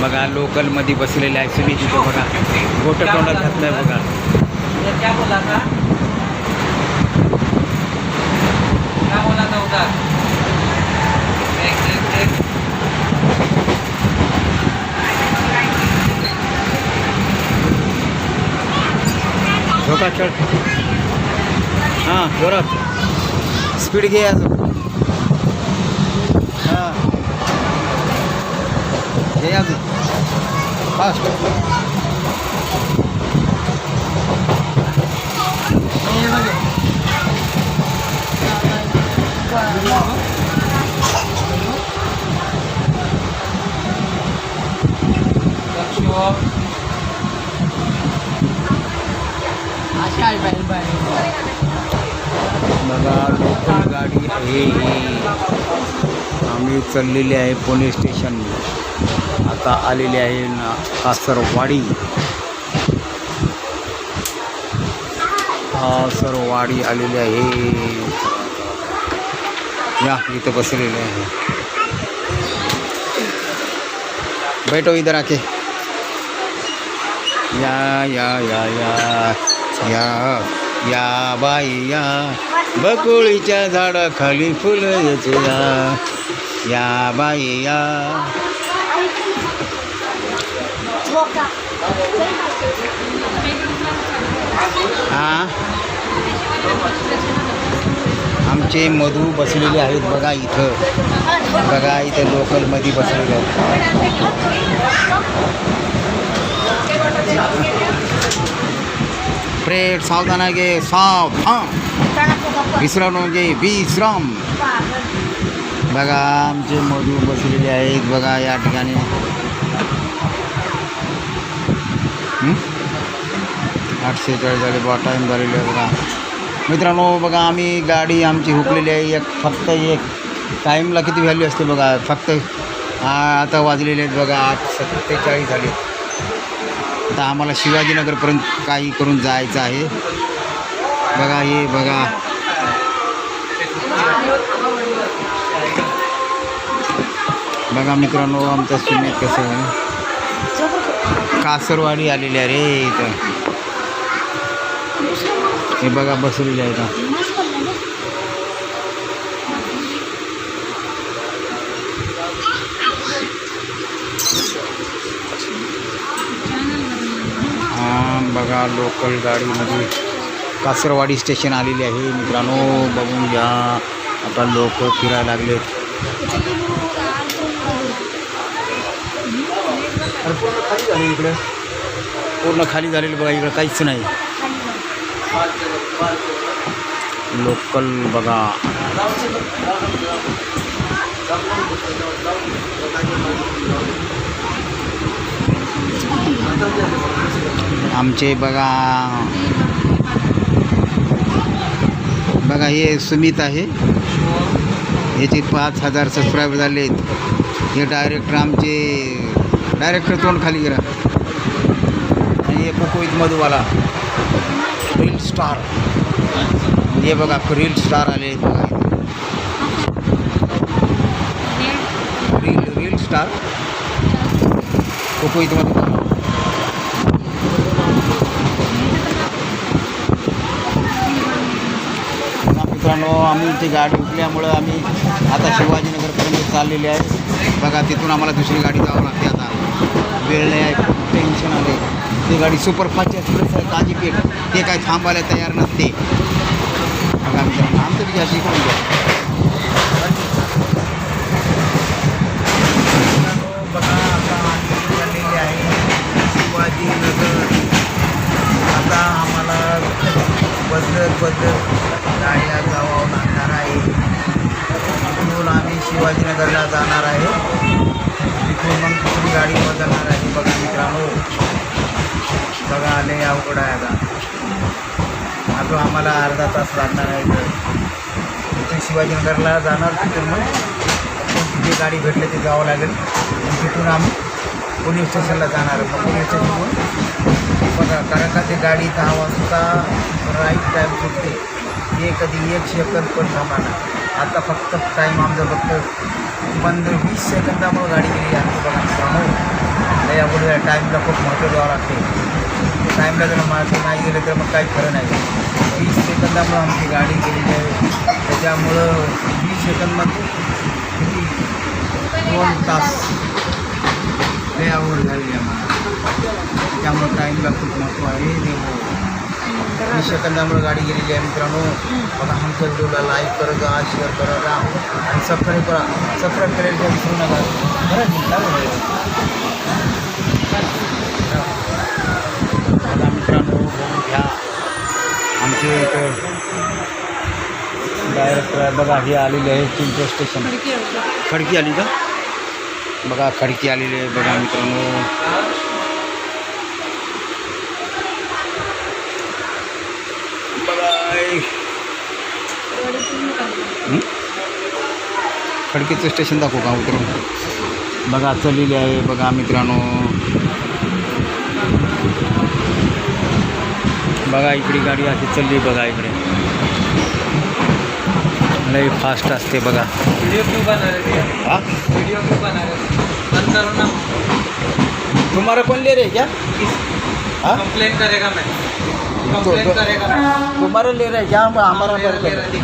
लोकलमध्ये बसलेले आहे तुम्ही तिथे बघा. गोट तोंडात घातलंय बघा. क्या बोला था क्या बोला था उधर देख देख देख झोका चढ हां जोरात. स्पीड घे अजून हां. घे अजून. फास्ट बघा. लोकल गाडी आहे ही. आम्ही चाललेली आहे पुणे स्टेशन आता आलेली आहे ना कासरवाडी. कासरवाडी आलेली आहे. या इथं बसलेले आहे. बैठो इधर आके या या या या या या बाई या. बकुळीच्या झाडाखाली फुलं येते या. या बाई या. हा. आमचे मधू बसलेले आहेत बघा इथं. बघा इथं लोकलमध्ये बसलेले आहेत. प्रेड सावधाना गे सावधान विश्राम म्हणजे विश्राम. बघा आमचे मधू बसलेले आहेत बघा या ठिकाणी. आठशे चाळीस झाले बा टाईम झालेला आहे बघा. मित्रांनो बघा आम्ही गाडी आमची हुकलेली आहे. एक फक्त एक टाईमला किती व्हॅल्यू असते बघा फक्त. आता वाजलेले आहेत बघा आठ सत्तेचाळीस झाले. आता आम्हाला शिवाजीनगरपर्यंत काही करून जायचं आहे. बघा हे बघा. बघा मित्रांनो आमचं स्विमिंग कसं आहे. कासरवाडी आहे रे इथं. हे बघा, बसलेली आहे का हा, बघा लोकल कासरवाडी स्टेशन आलेली आहे. मित्रांनो, बघून आता लोक फिरायला लागलेत. अरे पूर्ण खाली पूर्ण खाली झालेलं बघा इकडं काहीच नाही. लोकल बघा. आमचे बघा. बघा हे सुमित आहे. याचे पाच हजार सबस्क्रायबर झाले आहेत हे डायरेक्टर आमचे डायरेक्टर तोंड खाली गेला आणि हे कुकोईत मधुवाला रील स्टार हे बघा रील स्टार आले. आहेत बघा रील रील स्टार कुकोईत मधुवाला मित्रांनो आम्ही इथे गाडी उठल्यामुळं आम्ही आता शिवाजीनगरपर्यंत चाललेले आहे. बघा तिथून आम्हाला दुसरी गाडी जावं लागते आता. वेळ नाही आहे टेन्शन आले ती गाडी सुपरफास्ट एक्सप्रेस आहे काजीपेठ ते काय थांबायला तयार नसते. बघा आमच्या आमचं विचार अशी कोण शिवाजीनगरला जाणार आहे. तिथून मग दुसरी गाडी बदलणार आहे. बघा मित्रांनो. बघा आले अवघड आहे आता. आता आम्हाला अर्धा तास लागणार आहे तिथे तिथून शिवाजीनगरला जाणार तिथून मग. तिथे गाडी भेटली ती जावं लागेल. तिथून आम्ही पोलीस स्टेशनला जाणार मग पोलीस स्टेशनहून बघा कारण का ते गाडी दहा वाजता राईट टाईम सुटते. ते कधी एक सेकंद पण थांबणार नाही. आता फक्त टाईम आमचा फक्त पंधरा वीस सेकंदामुळं गाडी गेली. आमची बघा त्यामुळे नाही यापुढे टाईमला खूप महत्त्व द्यावं लागते. टाईमला जर मार्ग नाही गेलं तर मग काही खरं नाही. वीस सेकंदामुळं आमची गाडी गेलेली आहे. त्याच्यामुळं वीस सेकंदमध्ये किती? दोन तास. लय आवड झालेली आहे. मला टाईमला खूप महत्त्व आहे. सेकंदामुळे गाडी गेलेली आहे मित्रांनो बघा आमच्या व्हिडिओला लाईक करा शेअर करा आणि सबस्क्राईब करा सबस्क्राईब करायला विसरू नका बरं बघा मित्रांनो बघून घ्या आमचे इथं डायरेक्टर बघा हे आलेले आहे चिंचो स्टेशन खडकी आली का बघा खडकी आलेली आहे बघा मित्रांनो हं? खडकीचं स्टेशन दाखवू का उतरून? बघा चललेली आहे बघा मित्रांनो. बघा इकडे गाडी अशी चालली बघा इकडे. लई फास्ट असते बघा. क्यों हा? क्यों तुम्हाला कोण ले रे क्या हाँ? कंप्लेन करेगा मैं. तुम्हारा ले रहे क्या हम हमारा मेरा- कर मेरा-